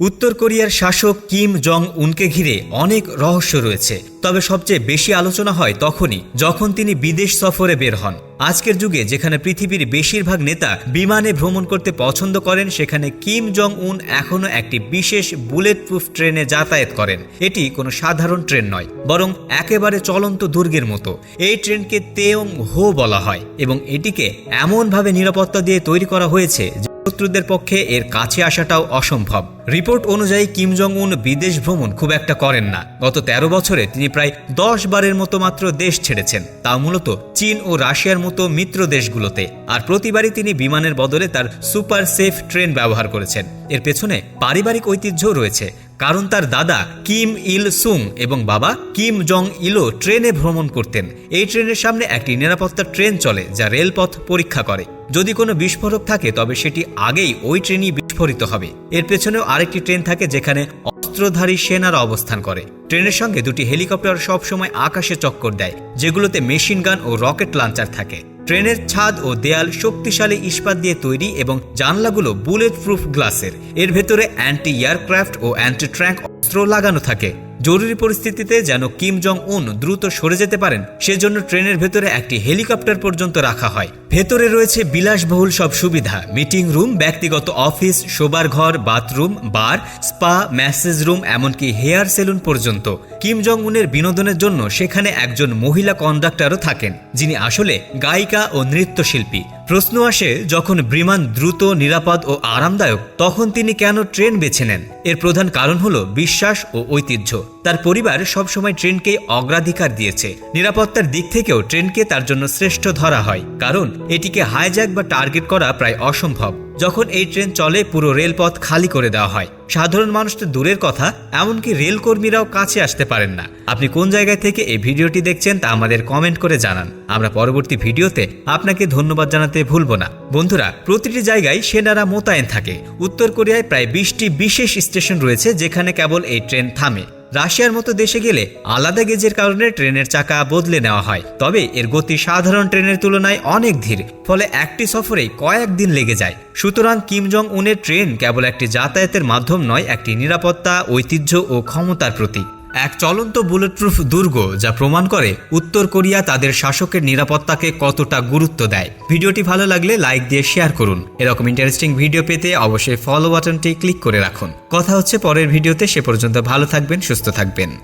উত্তর কোরিয়ার শাসক কিম জং উনকে ঘিরে অনেক রহস্য রয়েছে। তবে সবচেয়ে বেশি আলোচনা হয় তখনই, যখন তিনি বিদেশ সফরে বের হন। আজকের যুগে যেখানে পৃথিবীর বেশিরভাগ নেতা বিমানে ভ্রমণ করতে পছন্দ করেন, সেখানে কিম জং উন এখনও একটি বিশেষ বুলেট প্রুফ ট্রেনে যাতায়াত করেন। এটি কোনো সাধারণ ট্রেন নয়, বরং একেবারে চলন্ত দুর্গের মতো। এই ট্রেনকে তেয়ং হো বলা হয় এবং এটিকে এমনভাবে নিরাপত্তা দিয়ে তৈরি করা হয়েছে শত্রুদের পক্ষে এর কাছে আসাটাও অসম্ভব। রিপোর্ট অনুযায়ী কিম জং উন বিদেশ ভ্রমণ খুব একটা করেন না। গত ১৩ বছরে তিনি প্রায় দশ বারের মতো মাত্র দেশ ছেড়েছেন। তা মূলত চীন ও রাশিয়ার মতো মিত্র দেশগুলোতে। আর প্রতিবারই তিনি বিমানের বদলে তার সুপার সেফ ট্রেন ব্যবহার করেছেন। এর পেছনে পারিবারিক ঐতিহ্যও রয়েছে। কারণ তার দাদা কিম ইল সুং এবং বাবা কিম জং ইলও ট্রেনে ভ্রমণ করতেন। এই ট্রেনের সামনে একটি নিরাপত্তা ট্রেন চলে, যা রেলপথ পরীক্ষা করে। যদি কোনো বিস্ফোরক থাকে, তবে সেটি আগেই ওই ট্রেনই বিস্ফোরিত হবে। এর পেছনেও আরেকটি ট্রেন থাকে যেখানে অস্ত্রধারী সেনারা অবস্থান করে। ট্রেনের সঙ্গে দুটি হেলিকপ্টার সবসময় আকাশে চক্কর দেয়, যেগুলোতে মেশিন গান ও রকেট লাঞ্চার থাকে। ট্রেনের ছাদ ও দেয়াল শক্তিশালী ইস্পাত দিয়ে তৈরি এবং জানলাগুলো বুলেট প্রুফ গ্লাসের। এর ভেতরে অ্যান্টি এয়ারক্রাফট ও অ্যান্টি ট্র্যাঙ্ক অস্ত্র লাগানো থাকে। জরুরি পরিস্থিতিতে যেন কিম জং উন দ্রুত সরে যেতে পারেন, সেজন্য ট্রেনের ভেতরে একটি হেলিকপ্টার পর্যন্ত রাখা হয়। ভেতরে রয়েছে বিলাসবহুল সব সুবিধা। মিটিং রুম, ব্যক্তিগত অফিস, শোবার ঘর, bathroom, bar, spa, massage room, এমনকি হেয়ার সেলুন পর্যন্ত। কিম জং উনের বিনোদনের জন্য সেখানে একজন মহিলা কন্ডাক্টরও থাকেন, যিনি আসলে গায়িকা ও নৃত্যশিল্পী। প্রশ্ন আসে, যখন বিমান দ্রুত, নিরাপদ ও আরামদায়ক, তখন তিনি কেন ট্রেন বেছে নেন? এর প্রধান কারণ হলো বিশ্বাস ও ঐতিহ্য। তার পরিবার সবসময় ট্রেনকেই অগ্রাধিকার দিয়েছে। নিরাপত্তার দিক থেকেও ট্রেনকে তার জন্য শ্রেষ্ঠ ধরা হয়, কারণ এটিকে হাইজ্যাক বা টার্গেট করা প্রায় অসম্ভব। যখন এই ট্রেন চলে, পুরো রেলপথ খালি করে দেওয়া হয়। সাধারণ মানুষ তো দূরের কথা, এমনকি রেলকর্মীরাও কাছে আসতে পারেন না। আপনি কোন জায়গায় থেকে এই ভিডিওটি দেখছেন তা আমাদের কমেন্ট করে জানান। আমরা পরবর্তী ভিডিওতে আপনাকে ধন্যবাদ জানাতে ভুলবো না। বন্ধুরা, প্রতিটি জায়গায় সেনারা মোতায়েন থাকে। উত্তর কোরিয়ায় প্রায় বিশটি বিশেষ স্টেশন রয়েছে, যেখানে কেবল এই ট্রেন থামে। রাশিয়ার মতো দেশে গেলে আলাদা গেজের কারণে ট্রেনের চাকা বদলে নেওয়া হয়। তবে এর গতি সাধারণ ট্রেনের তুলনায় অনেক ধীর, ফলে একটি সফরেই কয়েকদিন লেগে যায়। সুতরাং কিম জং উনের ট্রেন কেবল একটি যাতায়াতের মাধ্যম নয়, একটি নিরাপত্তা, ঐতিহ্য ও ক্ষমতার প্রতীক। এক চলন্ত বুলেটপ্রুফ দুর্গ যা প্রমাণ করে উত্তর কোরিয়া তাদের শাসকের নিরাপত্তাকে কতটা গুরুত্ব দেয়। ভিডিওটি ভালো লাগলে লাইক দিয়ে শেয়ার করুন। এরকম ইন্টারেস্টিং ভিডিও পেতে অবশ্যই ফলো বাটনটি ক্লিক করে রাখুন। কথা হচ্ছে পরের ভিডিওতে, সে পর্যন্ত ভালো থাকবেন, সুস্থ থাকবেন।